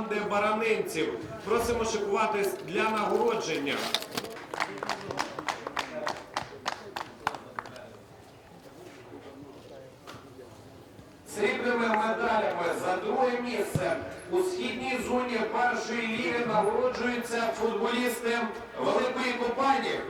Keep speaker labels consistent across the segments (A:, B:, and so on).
A: команди баранинців. Просимо шикуватись для нагородження. Срібними медалями за друге місце у східній зоні першої ліги нагороджуються футболісти Великої Купані.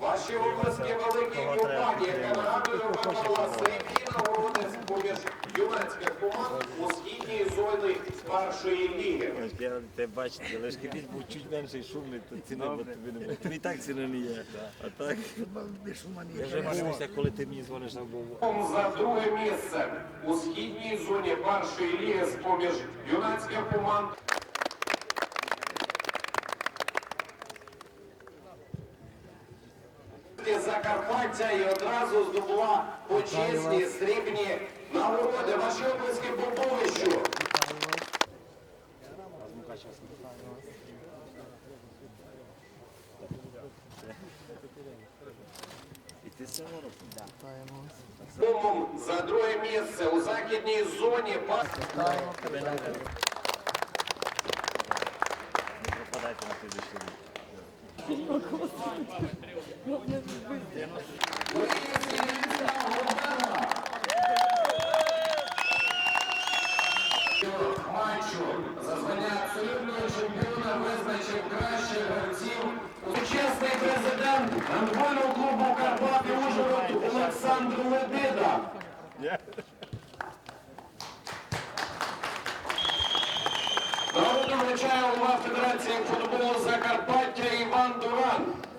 A: Ваші обласки великій компанії, яка нагадує отримала срібні нагороди поміж юнацьких команд у східній зоні першої ліги.
B: Я те бачите, але ж кипіть був чуть менший шумний, то ціни бо тобі не. Тобі і так ціни не є. А так я вже бачився, коли ти мені дзвониш на голову.
A: За друге місце у східній зоні першої ліги з поміж юнацьких команд. Закарпаття і одразу здобула почесні срібні нагороди. Ваші обласки Поповищу. Сумом за друге місце у західній зоні. Па-
B: Тебе на слідчий рік.
A: матчу за звання абсолютного чемпіона визначив кращих гравців. Сучасний президент гандбольного клубу Карпати Ужгород Олександр Ледида. Народом вручає голова Федерації футболу Закарпаття Іван Дуран.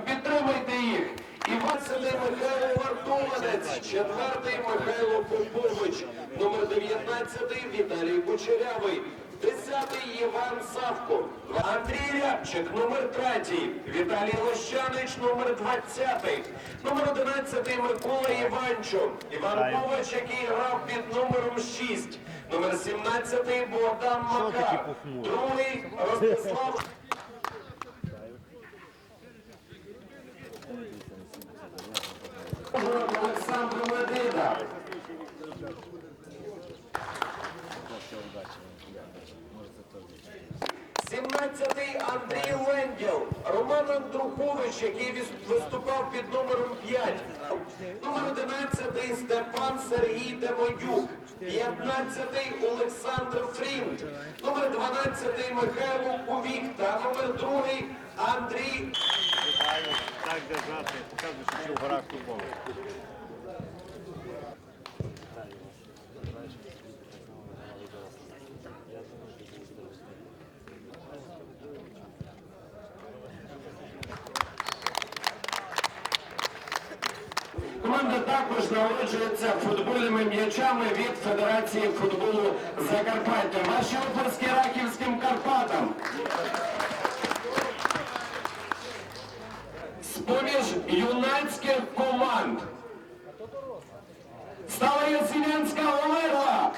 A: Підтримайте їх. Іван Сидий Михайло Вартованець, четвертий Михайло Попович, номер 19 Віталій Кучерявий, 10 Іван Савко, Андрій Рябчик, номер 3, Віталій Лощанич, номер 20, номер 11 Микола Іванчо, Іван Ковач, який грав під номером 6, номер 17 Богдан Макар, другий Ростислав Олександр Медида. 17-й Андрій Ленділ, Роман Андрухович, який виступав під номером 5, номер 11 Степан Сергій Демодюк, 15-й Олександр Фрінт, номер 12 Михайло Кувік та номер 2 Андрій
B: Так держати, що в горах футболу.
A: Команда також нагороджується футбольними м'ячами від Федерації футболу Закарпаття. Ваші оплески раківським Карпатам. З-поміж юнацьких команд. Стала Ясінянська Олегла.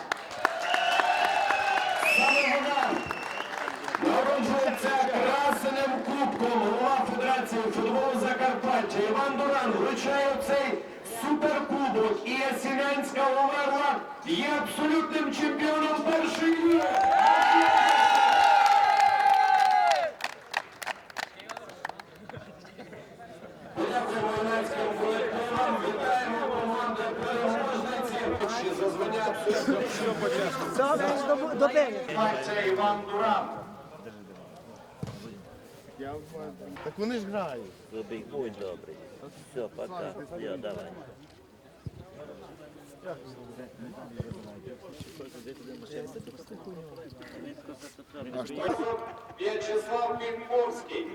A: Саме вона Народжується красеним кубком голова Федерації футболу Закарпаття. Іван Дуран вручає цей суперкубок. І Ясінянська Оверла є абсолютним чемпіоном першої ліги. Федерація Іван Дуран.
C: Так вони ж грають.
B: Добрий, будь добрий. Все, пока. Я, давай.
A: В'ячеслав Пінковський.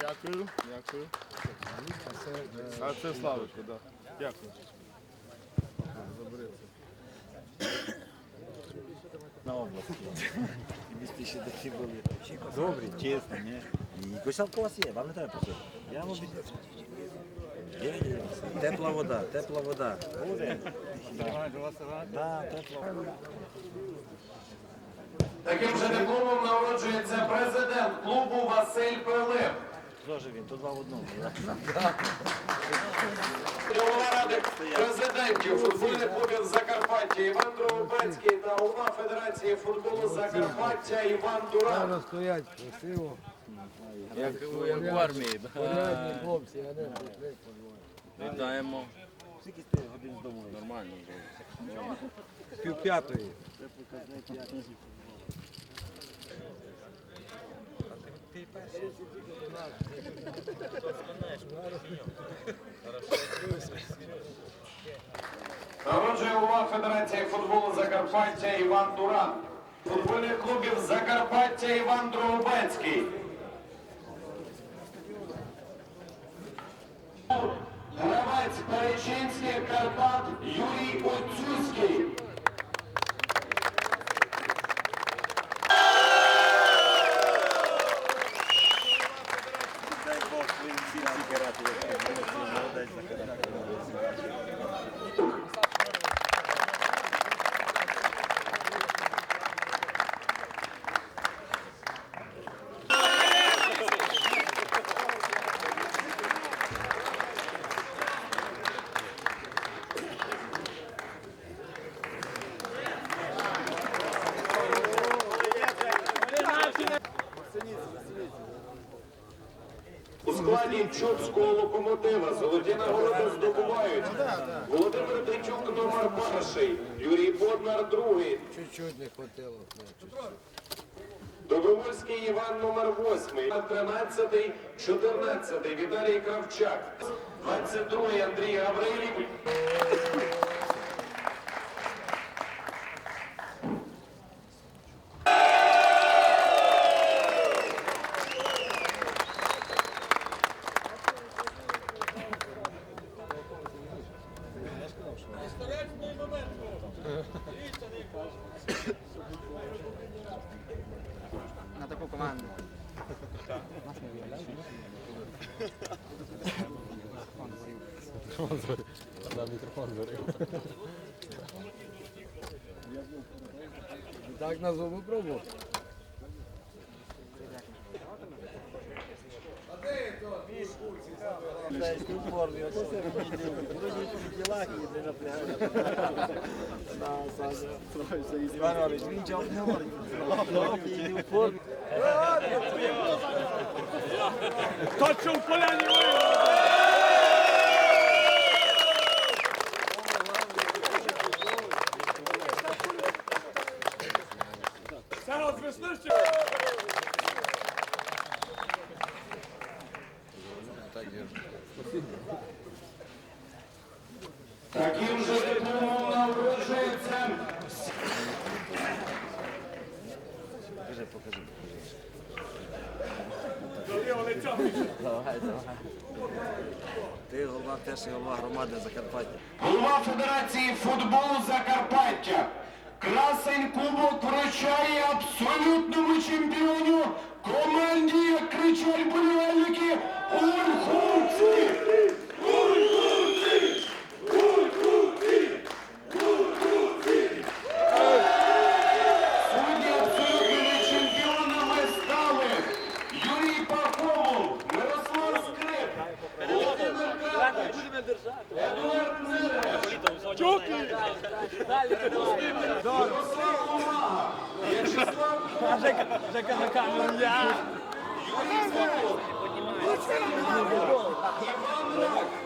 C: Дякую, дякую. А це Славочка, так. Дякую. Забери це.
B: На область. Тобі ще такі були. Добрі, чесно, ні. І косалко у вас є, вам не треба просити. Я вам обіцяю. Є, є. Тепла вода, тепла вода. Буде. Да, тепла вода.
A: Таким же дипломом народжується президент клубу Василь Пилип.
B: Тоже він, то два в одному.
A: Голова ради президентів футбольних клубів Закарпаття Іван Дровобецький та голова Федерації футболу Закарпаття Іван.
D: Зараз стоять красиво.
E: Як, в армії. Вітаємо.
B: Скільки ти годин з дому?
E: Нормально.
D: пів п'ятої.
A: Народжує голова Федерації футболу Закарпаття Іван Дуран. Футбольних клубів Закарпаття Іван Дровобецький. У складі Чопського локомотива золоті нагороди здобувають Володимир Третюк, номер перший, Юрій Боднар, другий,
D: Чуть-чуть не хватило.
A: Добровольський Іван, номер восьмий, 13, 14, Віталій Кравчак, 22, Андрій Гаврилів.
B: Да, Саша. Іван Іванович, він чого не говорить. І не в формі.
A: Таким же дипломом народжується
B: Покажи, покажи. Ти голова теж голова громади Закарпаття.
A: голова Федерації футболу Закарпаття. Красень Кубок вручає абсолютному чемпіону команді, як Жека на камеру. Я! Іван Рак!